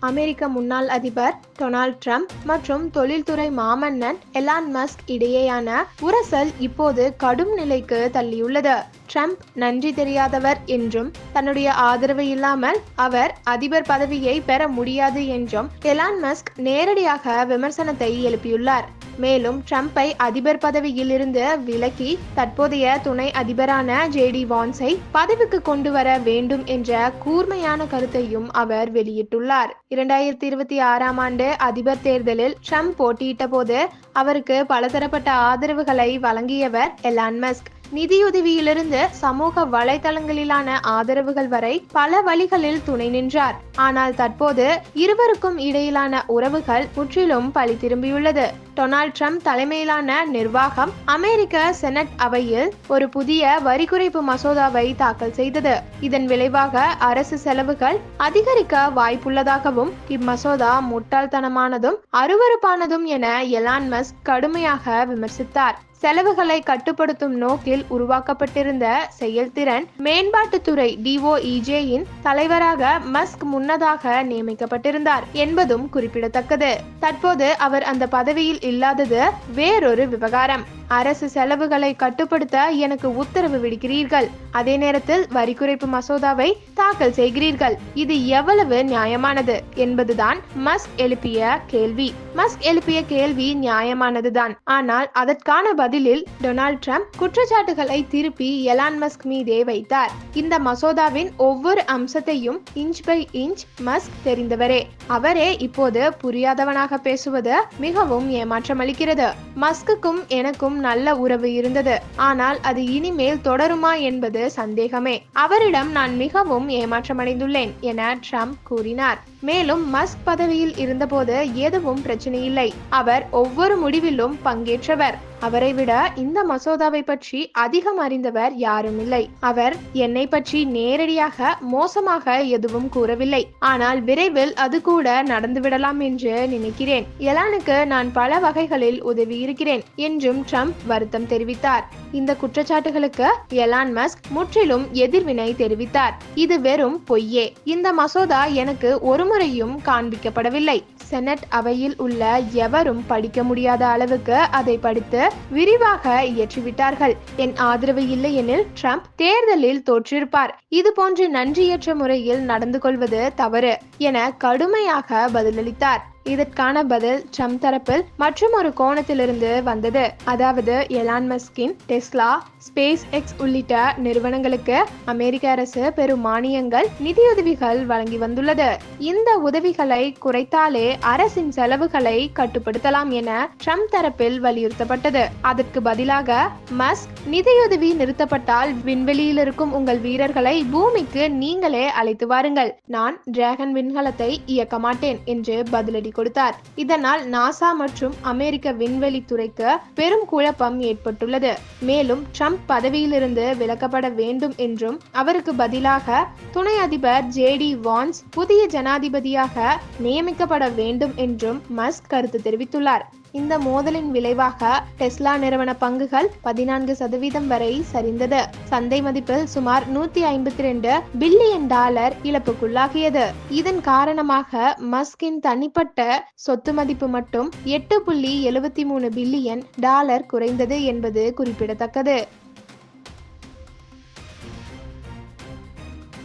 அமெரிக்க முன்னாள் அதிபர் Donald Trump மற்றும் தொழில்துறை மாமன்னன் எலான் மஸ்க் இடையேயான உரசல் இப்போது கடும் நிலைக்கு தள்ளியுள்ளது. ட்ரம்ப் நன்றி தெரியாதவர் என்றும் தன்னுடைய ஆதரவு இல்லாமல் அவர் அதிபர் பதவியை பெற முடியாது என்றும் எலான் மஸ்க் நேரடியாக விமர்சனத்தை எழுப்பியுள்ளார். மேலும் ட்ரம்பை அதிபர் பதவியில் இருந்து விலக்கி தற்போதைய துணை அதிபரான ஜேடி வான்ஸை பதவிக்கு கொண்டு வர வேண்டும் என்ற கூர்மையான கருத்தையும் அவர் வெளியிட்டுள்ளார். இரண்டாயிரத்தி இருபத்தி ஆறாம் ஆண்டு அதிபர் தேர்தலில் ட்ரம்ப் போட்டியிட்ட போது அவருக்கு பலதரப்பட்ட ஆதரவுகளை வழங்கியவர் எலான் மஸ்க். நிதியுதவியிலிருந்து சமூக வலைதளங்களிலான ஆதரவுகள் வரை பல வழிகளில் துணை நின்றார். ஆனால் தற்போது இருவருக்கும் இடையிலான உறவுகள் முற்றிலும் பழி திரும்பியுள்ளது டொனால்ட் ட்ரம்ப் தலைமையிலான நிர்வாகம் அமெரிக்க செனட் அவையில் ஒரு புதிய வரி குறைப்பு மசோதாவை தாக்கல் செய்தது. இதன் விளைவாக அரசு செலவுகள் அதிகரிக்க வாய்ப்புள்ளதாகவும் இம்மசோதா முட்டாள்தனமானதும் அருவருப்பானதும் என எலான் மஸ்க் கடுமையாக விமர்சித்தார். செலவுகளை கட்டுப்படுத்தும் நோக்கில் உருவாக்கப்பட்டிருந்த செயல்திறன் மேம்பாட்டுத்துறை டிஓஇஜேயின் தலைவராக மஸ்க் முன்னதாக நியமிக்கப்பட்டிருந்தார் என்பதும் குறிப்பிடத்தக்கது. தற்போது அவர் அந்த பதவியில் இல்லாதது வேறொரு விவகாரம். அரசு செலவுகளை கட்டுப்படுத்த எனக்கு உத்தரவு விடுக்கிறீர்கள். அதே நேரத்தில் வரி குறைப்பு மசோதாவை தாக்கல் செய்கிறீர்கள். இது எவ்வளவு நியாயமானது என்பதுதான் மஸ்க் எழுப்பிய கேள்வி. மஸ்க் எழுப்பிய கேள்வி நியாயமானதுதான். ஆனால் அதற்கான பதிலில் டொனால்ட் ட்ரம்ப் குற்றச்சாட்டுகளை திருப்பி எலான் மஸ்க் மீதே வைத்தார். இந்த மசோதாவின் ஒவ்வொரு அம்சத்தையும் இன்ச் பை இன்ச் மஸ்க் தெரிந்தவரே. அவரே இப்போது புரியாதவனாக பேசுவது மிகவும் ஏமா ஏமாற்றமளிக்கிறது மஸ்குக்கும் எனக்கும் நல்ல உறவு இருந்தது. ஆனால் அது இனிமேல் தொடருமா என்பது சந்தேகமே. அவரிடம் நான் மிகவும் ஏமாற்றமடைந்துள்ளேன் என ட்ரம்ப் கூறினார். மேலும் மஸ்க் பதவியில் இருந்தபோது எதுவும் பிரச்சனை இல்லை அவர் ஒவ்வொரு முடிவிலும் பங்கேற்றவர். அவரை விட இந்த மசோதாவை பற்றி அதிகம் அறிந்தவர் யாரும் இல்லை. அவர் என்னை பற்றி நேரடியாக மோசமாக எதுவும் கூறவில்லை. ஆனால் விரைவில் அது கூட நடந்துவிடலாம் என்று நினைக்கிறேன். எலானுக்கு நான் பல வகைகளில் உதவி இருக்கிறேன் என்றும் ட்ரம்ப் வருத்தம் தெரிவித்தார். இந்த குற்றச்சாட்டுகளுக்கு எலான் மஸ்க் முற்றிலும் எதிர்வினை தெரிவித்தார். இது வெறும் பொய்யே. இந்த மசோதா எனக்கு ஒரு ஒருமுறையும் காண்பிக்கப்படவில்லை. செனட் அவையில் உள்ள எவரும் படிக்க முடியாத அளவுக்கு அதை படித்து விரிவாக இயற்றிவிட்டார்கள். என் ஆதரவு இல்லை எனில் ட்ரம்ப் தேர்தலில் தோற்றிருப்பார். இது போன்று நன்றியற்ற முறையில் நடந்து கொள்வது தவறு என கடுமையாக பதிலளித்தார். இதற்கான பதில் ட்ரம்ப் தரப்பில் மற்றும் ஒரு கோணத்திலிருந்து வந்தது. அதாவது எலான் மஸ்கின் டெஸ்லா ஸ்பேஸ் எக்ஸ் உள்ளிட்ட நிறுவனங்களுக்கு அமெரிக்க அரசு பெரும் மானியங்கள் நிதியுதவிகள் வழங்கி வந்துள்ளது. இந்த உதவிகளை குறைத்தாலே அரசின் செலவுகளை கட்டுப்படுத்தலாம் என ட்ரம்ப் தரப்பில் வலியுறுத்தப்பட்டது. அதற்கு பதிலாக மஸ்க் நிதியுதவி நிறுத்தப்பட்டால் விண்வெளியில் இருக்கும் உங்கள் வீரர்களை பூமிக்கு நீங்களே அழைத்து வாருங்கள். நான் டிராகன் விண்கலத்தை இயக்க மாட்டேன் என்று பதிலடி கொடுத்தார். இதனால் நாசா மற்றும் அமெரிக்க விண்வெளி துறைக்கு பெரும் குழப்பம் ஏற்பட்டுள்ளது. மேலும் ட்ரம்ப் பதவியிலிருந்து விலக்கப்பட வேண்டும் என்றும் அவருக்கு பதிலாக துணை அதிபர் ஜேடி வான்ஸ் புதிய ஜனாதிபதியாக நியமிக்கப்பட வேண்டும் என்றும் மஸ்க் கருத்து தெரிவித்துள்ளார். இந்த மோதலின் விளைவாக டெஸ்லா நிறுவன பங்குகள் பதினான்கு சதவீதம் வரை சரிந்தது. சந்தை மதிப்பில் சுமார் நூத்தி ஐம்பத்தி ரெண்டு பில்லியன் டாலர் இழப்புக்குள்ளாகியது. இதன் காரணமாக மஸ்கின் தனிப்பட்ட சொத்து மதிப்பு மட்டும் எட்டு புள்ளி எழுபத்தி மூணு பில்லியன் டாலர் குறைந்தது என்பது குறிப்பிடத்தக்கது.